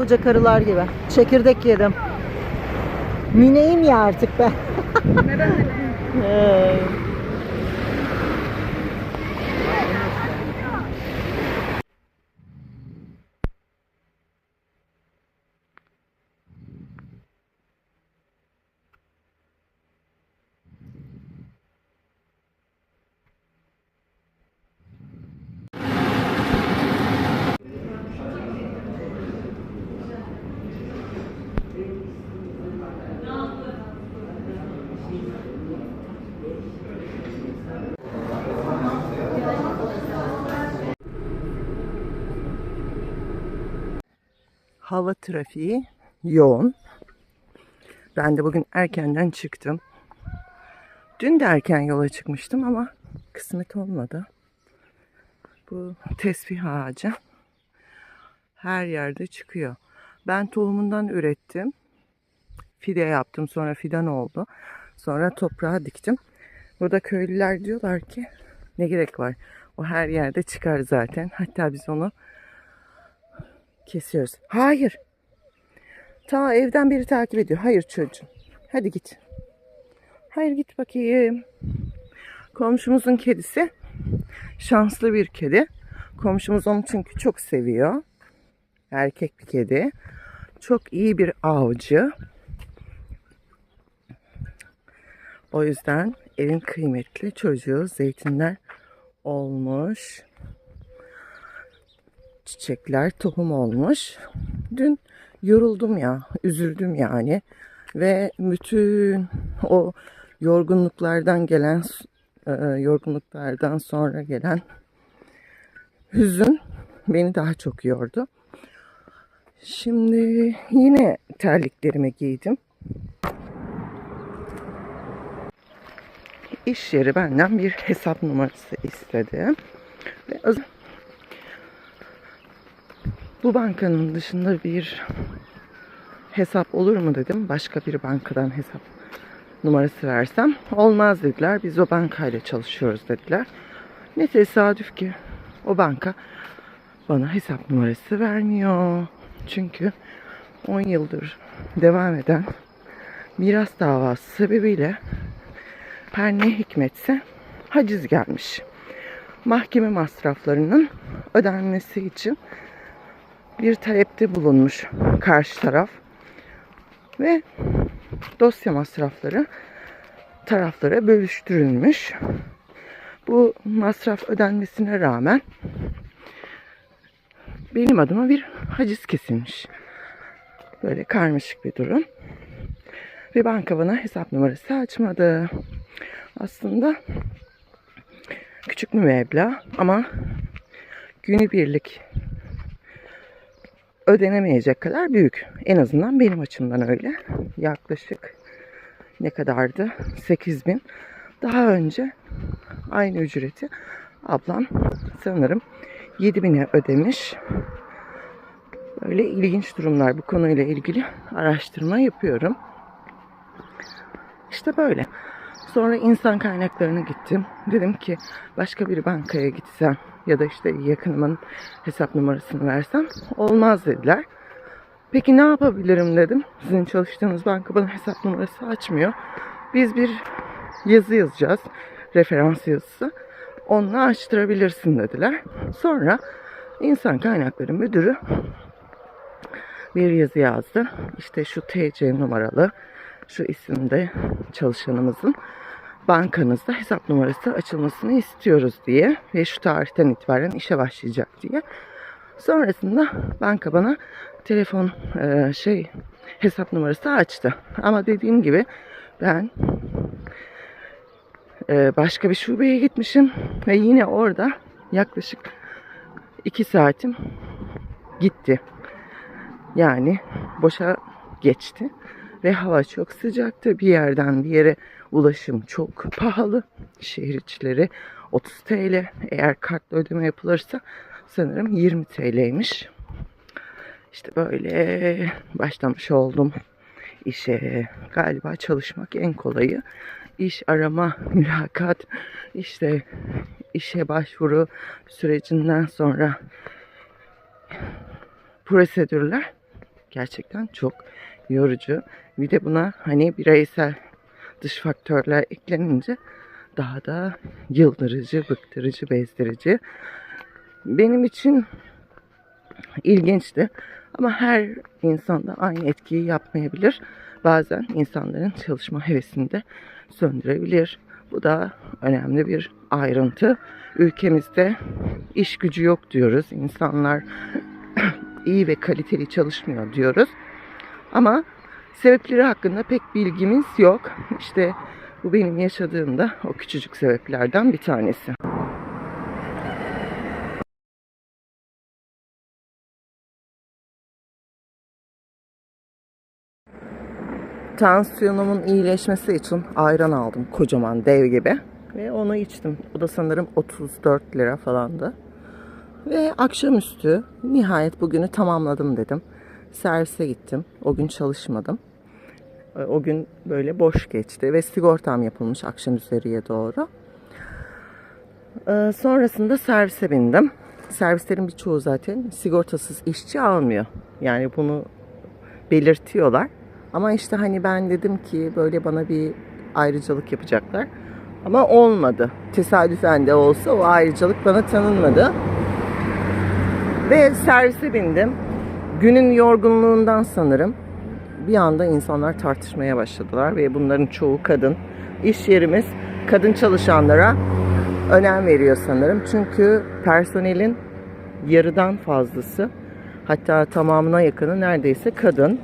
Koca karılar gibi. Çekirdek yedim. Mineyim ya artık ben. Ee, hava trafiği yoğun. Ben de bugün erkenden çıktım. Dün de erken yola çıkmıştım ama kısmet olmadı. Bu tesbih ağacı her yerde çıkıyor. Ben tohumundan ürettim. Fide yaptım sonra fidan oldu. Sonra toprağa diktim. Burada köylüler diyorlar ki ne gerek var? O her yerde çıkar zaten. Hatta biz onu kesiyoruz. Hayır. Ta evden biri takip ediyor. Hayır çocuğum. Hadi git. Hayır git bakayım. Komşumuzun kedisi şanslı bir kedi. Komşumuz onu çünkü çok seviyor. Erkek bir kedi. Çok iyi bir avcı. O yüzden evin kıymetli çocuğu zeytinler olmuş. Çiçekler tohum olmuş. Dün yoruldum ya, üzüldüm yani. Ve bütün o yorgunluklardan gelen, e, yorgunluklardan sonra gelen hüzün beni daha çok yordu. Şimdi yine terliklerimi giydim. İş yeri benden bir hesap numarası istedi. Ve öz- bu bankanın dışında bir hesap olur mu dedim. Başka bir bankadan hesap numarası versem. Olmaz dediler. Biz o bankayla çalışıyoruz dediler. Ne tesadüf ki o banka bana hesap numarası vermiyor. Çünkü 10 yıldır devam eden miras davası sebebiyle her ne hikmetse haciz gelmiş. Mahkeme masraflarının ödenmesi için bir talepte bulunmuş karşı taraf ve dosya masrafları taraflara bölüştürülmüş. Bu masraf ödenmesine rağmen benim adıma bir haciz kesilmiş. Böyle karmaşık bir durum. Ve banka bana hesap numarası açmadı. Aslında küçük bir meblağ ama günübirlik ödenemeyecek kadar büyük. En azından benim açımdan öyle. Yaklaşık ne kadardı? 8 bin. Daha önce aynı ücreti ablam sanırım 7 bine ödemiş. Böyle ilginç durumlar bu konuyla ilgili araştırma yapıyorum. İşte böyle. Sonra insan kaynaklarına gittim. Dedim ki başka bir bankaya gitsem ya da işte yakınımın hesap numarasını versem olmaz dediler. Peki ne yapabilirim dedim. Sizin çalıştığınız banka bana hesap numarası açmıyor. Biz bir yazı yazacağız. Referans yazısı. Onunla açtırabilirsin dediler. Sonra insan kaynakları müdürü bir yazı yazdı. İşte şu TC numaralı şu isimde çalışanımızın bankanızda hesap numarası açılmasını istiyoruz diye ve şu tarihten itibaren işe başlayacak diye. Sonrasında banka bana telefon e, şey hesap numarası açtı. Ama dediğim gibi ben e, başka bir şubeye gitmişim ve yine orada yaklaşık iki saatim gitti. Yani boşa geçti ve hava çok sıcaktı. Bir yerden bir yere ulaşım çok pahalı. Şehir içleri 30 TL. Eğer kartla ödeme yapılırsa sanırım 20 TL'ymiş. İşte böyle başlamış oldum işe. Galiba çalışmak en kolayı. İş arama, mülakat, işte işe başvuru sürecinden sonra prosedürler gerçekten çok yorucu. Bir de buna hani bireysel dış faktörler eklenince daha da yıldırıcı, bıktırıcı, bezdirici. Benim için ilginçti. Ama her insanda aynı etkiyi yapmayabilir. Bazen insanların çalışma hevesini de söndürebilir. Bu da önemli bir ayrıntı. Ülkemizde iş gücü yok diyoruz. İnsanlar iyi ve kaliteli çalışmıyor diyoruz. Ama sebepleri hakkında pek bilgimiz yok. İşte bu benim yaşadığım da o küçücük sebeplerden bir tanesi. Tansiyonumun iyileşmesi için ayran aldım kocaman dev gibi. Ve onu içtim. O da sanırım 34 lira falandı. Ve akşamüstü nihayet bugünü tamamladım dedim. Servise gittim. O gün çalışmadım. E, O gün böyle boş geçti ve sigortam yapılmış akşam üzeriye doğru. Ee, Sonrasında servise bindim. Servislerin birçoğu zaten sigortasız işçi almıyor. Yani bunu belirtiyorlar. Ama işte hani ben dedim ki böyle bana bir ayrıcalık yapacaklar. Ama olmadı. Tesadüfen de olsa o ayrıcalık bana tanınmadı. Ve servise bindim. Günün yorgunluğundan sanırım bir anda insanlar tartışmaya başladılar ve bunların çoğu kadın. İş yerimiz kadın çalışanlara önem veriyor sanırım. Çünkü personelin yarıdan fazlası hatta tamamına yakını neredeyse kadın.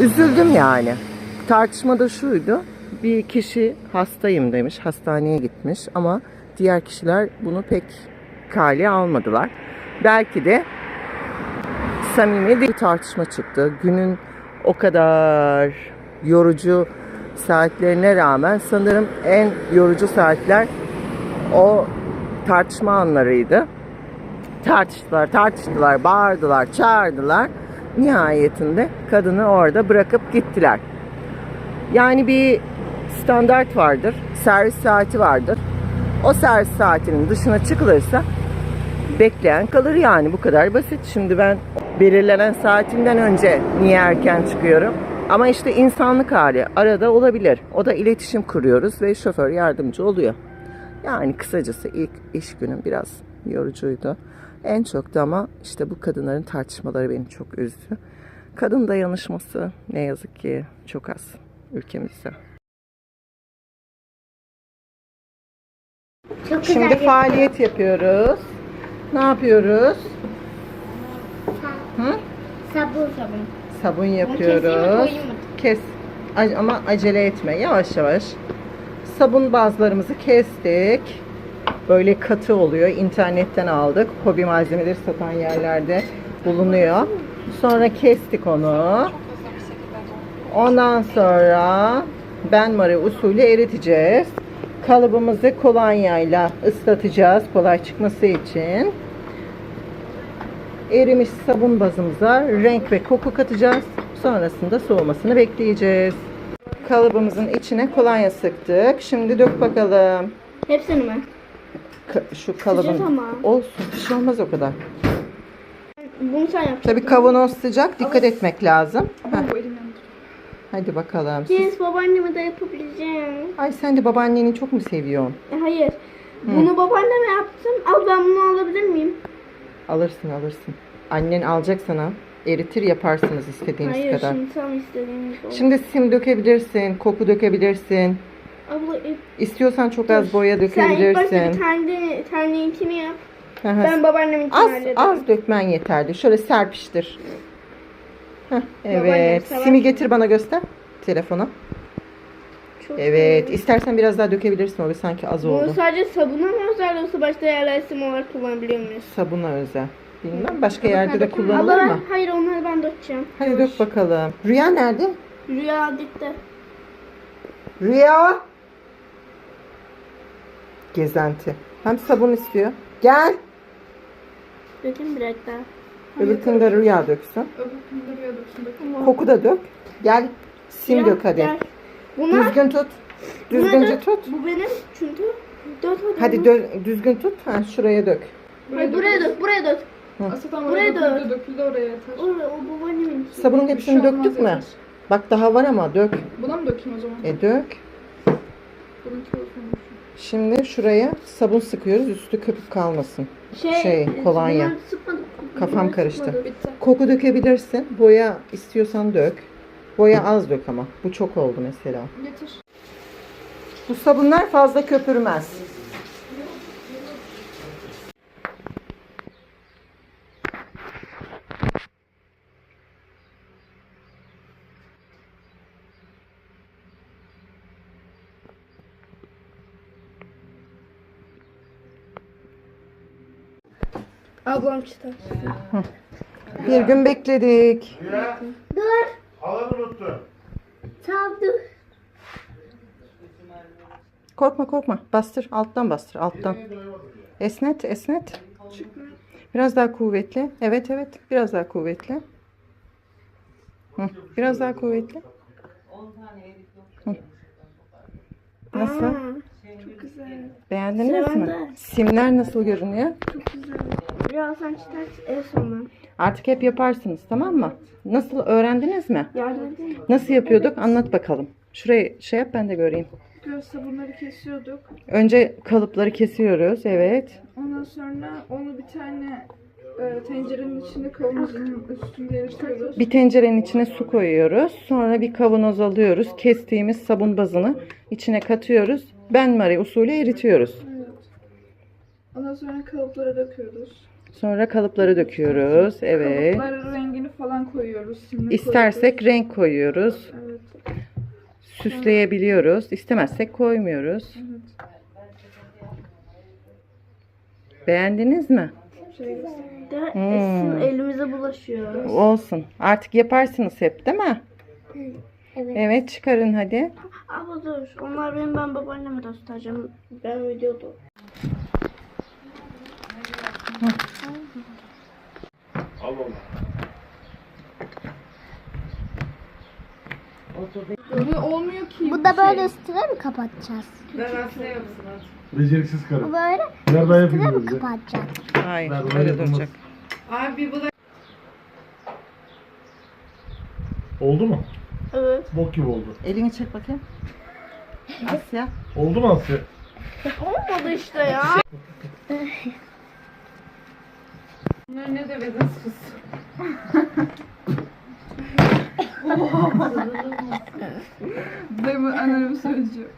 Üzüldüm yani. Tartışmada şuydu. Bir kişi hastayım demiş, hastaneye gitmiş ama diğer kişiler bunu pek kale almadılar. Belki de samimi bir tartışma çıktı. Günün o kadar yorucu saatlerine rağmen sanırım en yorucu saatler o tartışma anlarıydı. Tartıştılar, tartıştılar, bağırdılar, çağırdılar. Nihayetinde kadını orada bırakıp gittiler. Yani bir standart vardır, servis saati vardır. O servis saatinin dışına çıkılırsa bekleyen kalır yani bu kadar basit. Şimdi ben belirlenen saatimden önce niye erken çıkıyorum? Ama işte insanlık hali arada olabilir. O da iletişim kuruyoruz ve şoför yardımcı oluyor. Yani kısacası ilk iş günüm biraz yorucuydu. En çok da ama işte bu kadınların tartışmaları beni çok üzdü. Kadın dayanışması ne yazık ki çok az ülkemizde. Çok Şimdi faaliyet yapıyoruz. Ne yapıyoruz? Hı? Sabun sabun. Sabun yapıyoruz. Kes. Ama acele etme. Yavaş yavaş. Sabun bazlarımızı kestik. Böyle katı oluyor. İnternetten aldık. Hobi malzemeleri satan yerlerde bulunuyor. Sonra kestik onu. Ondan sonra benmari usulü eriteceğiz. Kalıbımızı kolonyayla ıslatacağız kolay çıkması için. Erimiş sabun bazımıza renk ve koku katacağız. Sonrasında soğumasını bekleyeceğiz. Kalıbımızın içine kolonya sıktık. Şimdi dök bakalım. Hepsini mi? Ka- şu kalıbın Sıcak ama. olsun. Bir şey olmaz o kadar. Bunu sen yapacaksın. Tabii kavanoz sıcak. Dikkat etmek lazım. Heh. Hadi bakalım. Yes, babaanneme de yapabileceğim. Ay sen de babaanneni çok mu seviyorsun? E, hayır. Bunu babaanneme yaptım. Al ben bunu alabilir miyim? Alırsın alırsın. Annen alacak sana. Eritir yaparsınız istediğiniz hayır kadar. şimdi tam istediğimiz oldu. Şimdi sim dökebilirsin, koku dökebilirsin. Abla e, İstiyorsan çok az boya sen ilk başta bir dökebilirsin. tane, yap. Hı hı. Ben babaanneminkini az hallederim. az dökmen yeterli. Şöyle serpiştir. Heh, evet. Simi getir bana göster telefona. Çok Evet. iyi. İstersen biraz daha dökebilirsin. O sanki az Bunu oldu. sadece sabuna mı özel yoksa başka yerler isim olarak kullanabiliyor muyuz? Sabuna özel. Bilmem başka yerde de kullanılır mı? hayır onları ben dökeceğim. Hadi dök bakalım. Rüya nerede? Rüya gitti. Rüya. Gezenti. Hem sabun istiyor. Gel. Dökeyim biraz daha. Öbürkünü de rüya döksün. Koku da dök. Gel. Sim Rüya, dök hadi. gel. Bunlar, Düzgün tut. Düzgünce dök. tut. Bu benim çünkü. Dört hadi. Hadi onu. dö- düzgün tut. Ha, şuraya dök. Hayır, buraya dök, buraya dök. Aslında Buraya oraya döküldü, döküldü oraya yeter. Orada o babaannemin. Sabunun hepsini şey olmaz, döktük mü? yeter. Bak daha var ama dök. Buna mı dökeyim o zaman? E dök. Bununki olsun. Şimdi şuraya sabun sıkıyoruz üstü köpük kalmasın. Şey, Şey, kolonya. bunları sıkmadık. Kafam Bunları karıştı. sıkmadık. Bitti. Koku dökebilirsin. Boya istiyorsan dök. Boya az dök ama. Bu çok oldu mesela. Getir. Bu sabunlar fazla köpürmez. Ablam çıtar. Bir gün bekledik. Dur. Alanı unuttu. Çaldı. Korkma korkma. Bastır. Alttan bastır. Alttan. Esnet esnet. Biraz daha kuvvetli. Evet evet. Biraz daha kuvvetli. Hı, Biraz daha kuvvetli. Hı. Nasıl? Çok güzel. Beğendiniz Sıra mi? bende. Simler nasıl görünüyor? Çok güzel. Birazdan çıtar en sonunda. Artık hep yaparsınız tamam mı? Nasıl öğrendiniz mi? Yardım edeyim. Nasıl yapıyorduk? Anlat bakalım. Şurayı şey yap ben de göreyim. Sabunları kesiyorduk. Önce kalıpları kesiyoruz. Evet. Ondan sonra onu bir tane e, tencerenin içinde kavanozun üstünde eritiyoruz. Bir tencerenin içine su koyuyoruz. Sonra bir kavanoz alıyoruz. Kestiğimiz sabun bazını içine katıyoruz. Benmari usulü eritiyoruz. Evet. Ondan sonra kalıplara döküyoruz. Sonra kalıpları döküyoruz. Evet. Kalıpların rengini falan koyuyoruz. İstersek renk koyuyoruz. koyuyoruz. Evet. Süsleyebiliyoruz. İstemezsek koymuyoruz. evet. Beğendiniz mi? Şey, De Hmm. Elimize bulaşıyor. Olsun. Artık yaparsınız hep değil mi? Evet. Evet çıkarın hadi. Abla dur. Onlar benim ben babaanneme göstereceğim. Ben videoda. Al onu. Olmuyor ki. Bu da böyle üstüne mi kapatacağız? Beceriksiz karı. Bu böyle ben yapayım mi dedi. kapatacağız? Hayır Ver, öyle duracak. Oldu mu? Evet. Bok gibi oldu. Elini çek bakayım. Asya. Oldu mu Asya? Olmadı işte ya. Bunlar ne devedin sus. Dayımın annemin sözcüğü.